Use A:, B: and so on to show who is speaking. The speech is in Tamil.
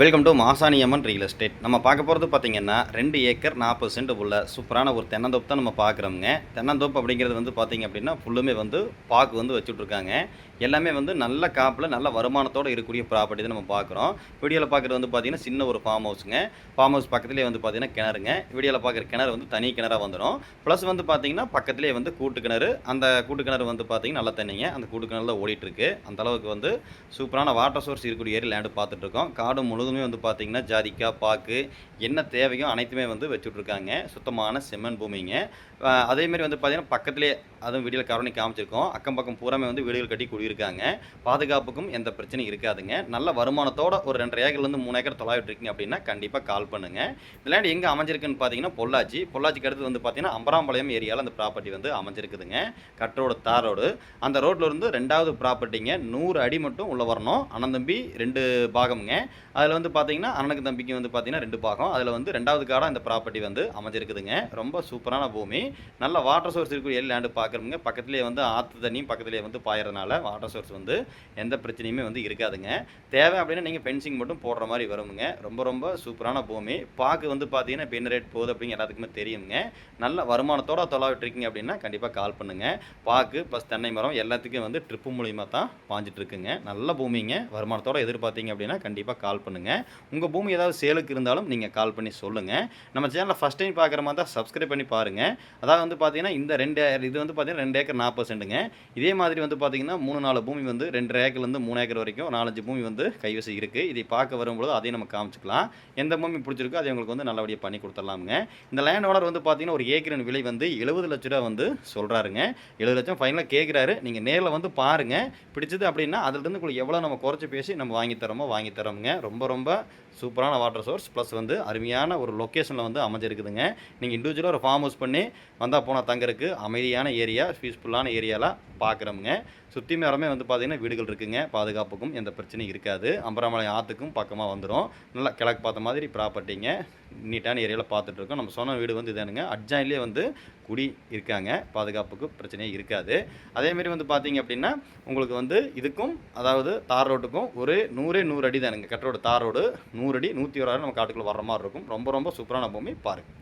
A: Welcome to Masaniamman real estate நம்ம பார்க்க போகிறது பார்த்திங்கன்னா ரெண்டு ஏக்கர் நாற்பது சென்ட் உள்ள சூப்பரான ஒரு தென்னந்தோப்பு தான் நம்ம பார்க்குறோங்க தென்னந்தோப்பு அப்படிங்கிறது வந்து பார்த்திங்க அப்படின்னா ஃபுல்லுமே வந்து பாக்கு வந்து வச்சுட்ருக்காங்க எல்லாமே வந்து நல்ல காப்பில் நல்ல வருமானத்தோடு இருக்கக்கூடிய ப்ராப்பர்ட்டி தான் நம்ம பார்க்குறோம். வீடியோவில் பார்க்குறது வந்து பார்த்திங்கன்னா சின்ன ஒரு ஃபார்ம் ஹவுஸுங்க ஃபார்ம் ஹவுஸ் பக்கத்துலேயே வந்து பார்த்திங்கன்னா கிணறுங்க. வீடியோவில் பார்க்குற கிணறு வந்து தனி கிணறாக வந்துடும் ப்ளஸ் வந்து பார்த்திங்கன்னா பக்கத்துலேயே வந்து கூட்டு கிணறு. அந்த கூட்டு கிணறு வந்து பார்த்திங்கன்னா நல்ல தண்ணிங்க. அந்த கூட்டு கிணறுல ஓடிட்டு அந்தளவுக்கு வந்து சூப்பரான வாட்டர் சோர்ஸ் இருக்கக்கூடிய ஏரி லேண்டு பார்த்துட்ருக்கோம் காடு முழு முழுதுமே வந்து பார்த்திங்கன்னா ஜாதிக்காய் பாக்கு என்ன தேவையோ அனைத்துமே வந்து வச்சுட்ருக்காங்க. சுத்தமான செம்மண் பூமிங்க. அதேமாரி வந்து பார்த்தீங்கன்னா பக்கத்துலேயே அதுவும் வீடியோவில் கவனி காமிச்சிருக்கோம். அக்கம் பக்கம் பூராமே வந்து வீடுகள் கட்டி குடியிருக்காங்க. பாதுகாப்புக்கும் எந்த பிரச்சனையும் இருக்காதுங்க. நல்ல வருமானத்தோட ஒரு ரெண்டரை ஏக்கர்லேருந்து மூணு ஏக்கர் தொலாவிட்டு இருக்கீங்க அப்படின்னா கண்டிப்பாக கால் பண்ணுங்க. இந்த லேண்ட் எங்கே அமைஞ்சிருக்குன்னு பார்த்தீங்கன்னா பொள்ளாச்சி. பொள்ளாச்சிக்கு அடுத்து வந்து பார்த்தீங்கன்னா அம்பராம்பாளையம் ஏரியாவில் அந்த ப்ராப்பர்ட்டி வந்து அமைஞ்சிருக்குதுங்க. கட்டரோடு தார் ரோடு அந்த ரோட்டில் இருந்து ரெண்டாவது ப்ராப்பர்ட்டிங்க நூறு அடி மட்டும் உள்ளே வரணும். அண்ணன் தம்பி ரெண்டு பாகம்ங்க. அதில் வந்து பார்த்தீங்கன்னா அண்ணனுக்கு தம்பிக்கு வந்து பார்த்தீங்கன்னா ரெண்டு பாகம். அதில் வந்து ரெண்டாவது காடாக இந்த ப்ராப்பர்ட்டி வந்து அமைஞ்சிருக்குதுங்க. ரொம்ப சூப்பரான பூமி. நல்ல வாட்டர் சோர்ஸ் இருக்கக்கூடிய ஏரி லேண்டு பார்க்குறவங்க பக்கத்துலேயே வந்து ஆற்று தண்ணியும் பக்கத்துலேயே வந்து பாயறதுனால வாட்டர் சோர்ஸ் வந்து எந்த பிரச்சனையுமே வந்து இருக்காதுங்க. தேவை அப்படின்னா நீங்கள் ஃபென்சிங் மட்டும் போடுற மாதிரி வருங்க ரொம்ப ரொம்ப சூப்பரான பூமி. பார்க்க வந்து பார்த்தீங்கன்னா இப்போ என்ன ரேட் போகுது அப்படிங்க எல்லாத்துக்குமே தெரியுங்க நல்ல வருமானத்தோட தொலாவிட்டுருக்கீங்க அப்படின்னா கண்டிப்பாக கால் பண்ணுங்க. பாக்கு ப்ளஸ் தென்னை மரம் எல்லாத்துக்கும் வந்து ட்ரிப்பு மூலியமாக தான் பாஞ்சிட்டு இருக்குங்க. நல்ல பூமிங்க. வருமானத்தோட எதிர்பார்த்தீங்க அப்படின்னா கண்டிப்பாக கால் பாருங்கள் உங்கள் பூமி ஏதாவது சேலுக்கு இருந்தாலும் நீங்கள் கால் பண்ணி சொல்லுங்கள் நம்ம சேனலில் ஃபஸ்ட் டைம் பார்க்குற மாதிரி தான் சப்ஸ்கிரைப் பண்ணி பாருங்கள் அதாவது வந்து பார்த்தீங்கன்னா இந்த ரெண்டு இது வந்து பார்த்தீங்கன்னா ரெண்டு ஏக்கர் நாற்பது சென்ட்டுங்க இதே மாதிரி வந்து பார்த்தீங்கன்னா மூணு நாலு பூமி வந்து ரெண்டு ஏக்கர்லேருந்து மூணு ஏக்கர் வரைக்கும் நாலஞ்சு பூமி வந்து கைவசி இருக்குது இதை பார்க்க வரும்பொழுது அதையும் நம்ம காமிச்சிக்கலாம். எந்த பூமி பிடிச்சிருக்கோ அதை உங்களுக்கு வந்து நல்லபடியாக பண்ணி கொடுத்துடலாமுங்க. இந்த லேண்ட் ஓனர் வந்து பார்த்தீங்கன்னா ஒரு ஏக்கரின் விலை வந்து எழுபது லட்ச ரூபா வந்து சொல்கிறாருங்க எழுபது லட்சம் ஃபைனலாக கேட்குறாரு நீங்கள் நேரில் வந்து பாருங்கள் பிடிச்சது அப்படின்னா அதுலேருந்து உங்களுக்கு எவ்வளோ நம்ம குறைச்சி பேசி நம்ம வாங்கி தரோமோ வாங்கி தரோமுங்க. ரொம்ப ரொம்ப சூப்பரான வாட்டர் சோர்ஸ் ப்ளஸ் வந்து அருமையான ஒரு லொக்கேஷனில் வந்து அமைஞ்சிருக்குதுங்க. நீங்கள் இண்டிவிஜுவலாக ஒரு ஃபார்ம் ஹவுஸ் பண்ணி வந்தால் போனால் தங்கறதுக்கு அமைதியான ஏரியா பீஸ்ஃபுல்லான ஏரியாலாம் பார்க்குறோமுங்க சுற்றி மேலமே வந்து பார்த்திங்கன்னா வீடுகள் இருக்குங்க. பாதுகாப்புக்கும் எந்த பிரச்சனையும் இருக்காது. அம்பராமலை ஆற்றுக்கும் பக்கமாக வந்துடும் நல்லா கிழக்கு பார்த்த மாதிரி ப்ராப்பர்ட்டிங்க நீட்டான ஏரியாவில் பார்த்துட்ருக்கோம் நம்ம சொன்ன வீடு வந்து இதானுங்க. அட்ஜாயின்லேயே வந்து குடி இருக்காங்க. பாதுகாப்புக்கு பிரச்சனையே இருக்காது. அதேமாரி வந்து பார்த்தீங்க அப்படின்னா உங்களுக்கு வந்து இதுக்கும் அதாவது தார் ரோட்டுக்கும் ஒரு நூறே நூறு அடி தானுங்க. கட்டரோட தார் ரோடு நூறு அடி நூற்றி ஒரு நம்ம காட்டுக்குள்ளே வர மாதிரி இருக்கும். ரொம்ப ரொம்ப சூப்பரான பூமி பாருங்கள்